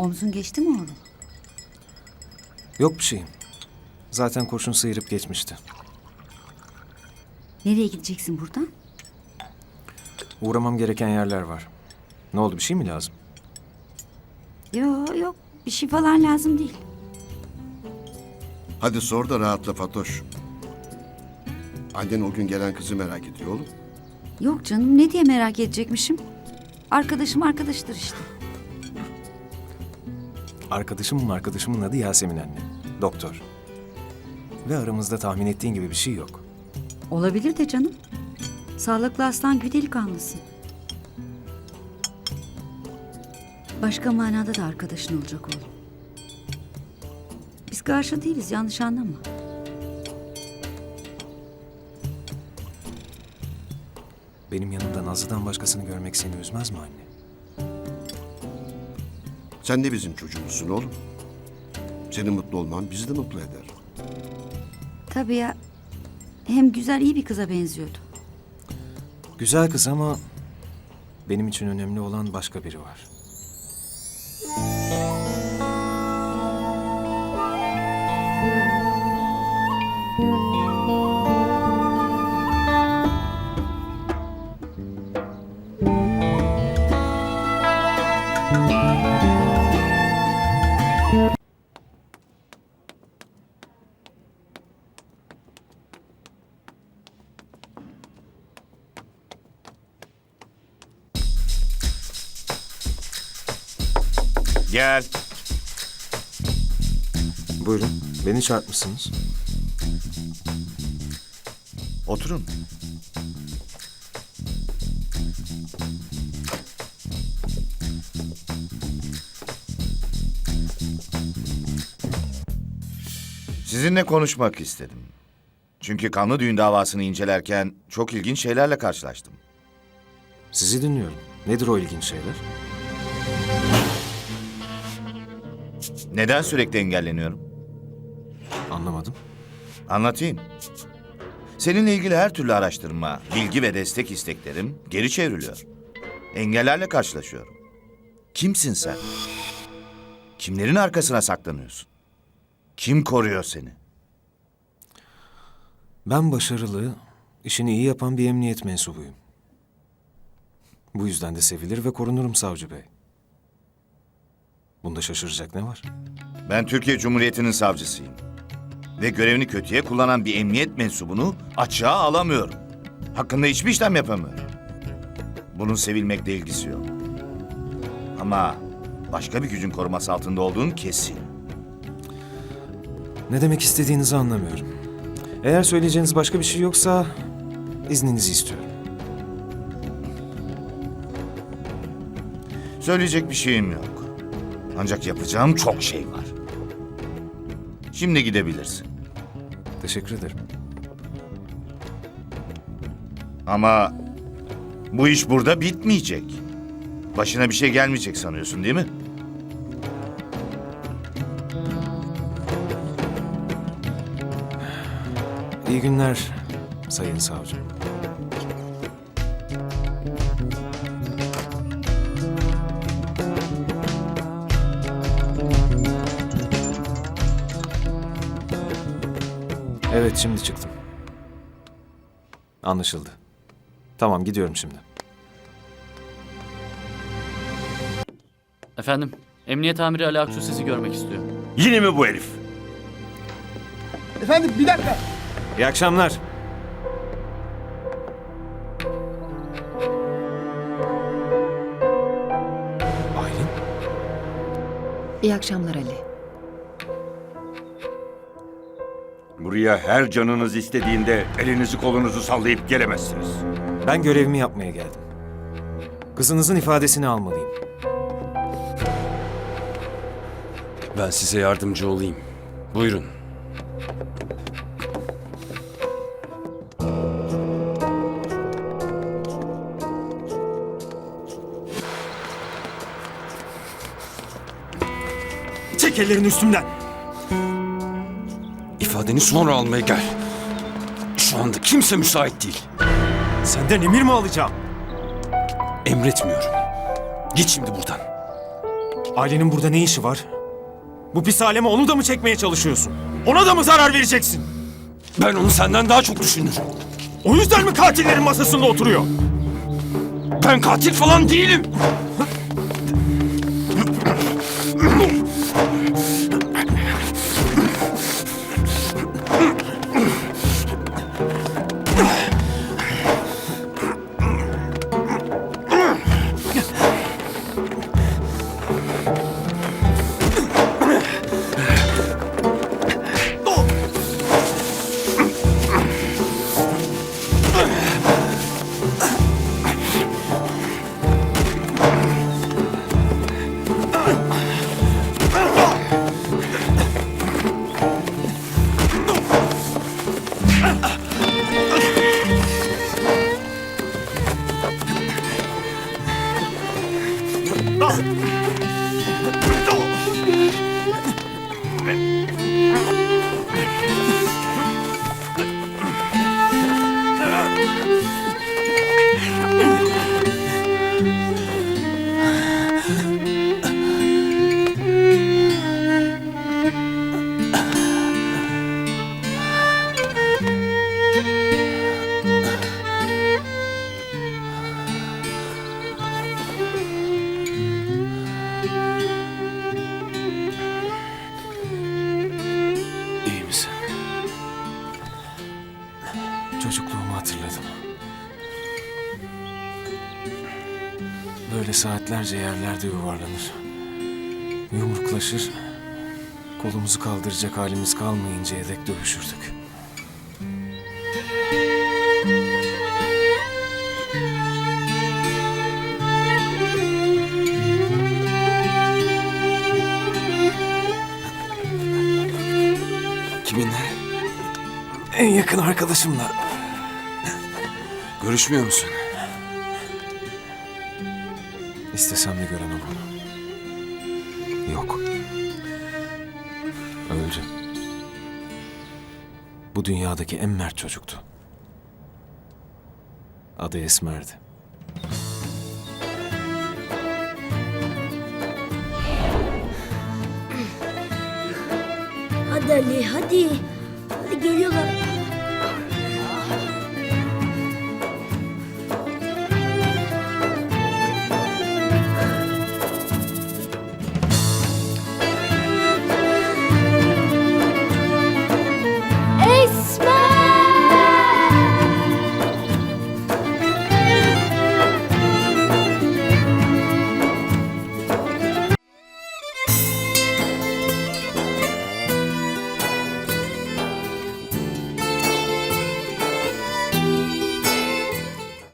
Omzun geçti mi oğlum? Yok bir şeyim. Zaten kurşun sıyırıp geçmişti. Nereye gideceksin buradan? Uğramam gereken yerler var. Ne oldu bir şey mi lazım? Yok yok bir şey falan lazım değil. Hadi sor da rahatla Fatoş. Annen o gün gelen kızı merak ediyor oğlum. Yok canım ne diye merak edecekmişim? Arkadaşım arkadaştır işte. Arkadaşımın arkadaşımın adı Yasemin anne. Doktor. Ve aramızda tahmin ettiğin gibi bir şey yok. Olabilir de canım. Sağlıklı aslan gibi delikanlısın. Başka manada da arkadaşın olacak oğlum. Biz karşı değiliz yanlış anlama. Benim yanımda Nazlı'dan başkasını görmek seni üzmez mi anne? Sen de bizim çocuğumuzsun oğlum. Senin mutlu olman bizi de mutlu eder. Tabii ya. Hem güzel iyi bir kıza benziyordu. Güzel kız ama benim için önemli olan başka biri var. Gel. Buyurun, beni çarpmışsınız. Oturun. Sizinle konuşmak istedim. Çünkü kanlı düğün davasını incelerken çok ilginç şeylerle karşılaştım. Sizi dinliyorum. Nedir o ilginç şeyler? Neden sürekli engelleniyorum? Anlamadım. Anlatayım. Seninle ilgili her türlü araştırma, bilgi ve destek isteklerim geri çevriliyor. Engellerle karşılaşıyorum. Kimsin sen? Kimlerin arkasına saklanıyorsun? Kim koruyor seni? Ben başarılı, işini iyi yapan bir emniyet mensubuyum. Bu yüzden de sevilir ve korunurum savcı bey. Bunda şaşıracak ne var? Ben Türkiye Cumhuriyeti'nin savcısıyım. Ve görevini kötüye kullanan bir emniyet mensubunu açığa alamıyorum. Hakkında hiçbir işlem yapamıyorum. Bunun sevilmekle ilgisi yok. Ama başka bir gücün koruması altında olduğun kesin. Ne demek istediğinizi anlamıyorum. Eğer söyleyeceğiniz başka bir şey yoksa izninizi istiyorum. Söyleyecek bir şeyim yok. Ancak yapacağım çok şey var. Şimdi gidebilirsin. Teşekkür ederim. Ama bu iş burada bitmeyecek. Başına bir şey gelmeyecek sanıyorsun değil mi? İyi günler sayın savcım. Evet şimdi çıktım. Anlaşıldı. Tamam gidiyorum şimdi. Efendim, Emniyet Amiri Ali Aksu sizi görmek istiyor. Yine mi bu herif? Efendim bir dakika. İyi akşamlar. Aylin? İyi akşamlar Ali. Buraya her canınız istediğinde elinizi kolunuzu sallayıp gelemezsiniz. Ben görevimi yapmaya geldim. Kızınızın ifadesini almalıyım. Ben size yardımcı olayım. Buyurun. Çek ellerini üstümden. İfadeni sonra almaya gel. Şu anda kimse müsait değil. Senden emir mi alacağım? Emretmiyorum. Git şimdi buradan. Ailenin burada ne işi var? Bu pis aleme onu da mı çekmeye çalışıyorsun? Ona da mı zarar vereceksin? Ben onu senden daha çok düşünürüm. O yüzden mi katillerin masasında oturuyor? Ben katil falan değilim. Çocukluğumu hatırladım. Böyle saatlerce yerlerde yuvarlanır. Yumruklaşır. Kolumuzu kaldıracak halimiz kalmayıncaya dek dövüşürdük. Kiminle? En yakın arkadaşımla. Görüşmüyor musun? İstesem de göremem onu. Yok. Öldü. Bu dünyadaki en mert çocuktu. Adı Esmer'di. Hadi Ali hadi. Hadi geliyorlar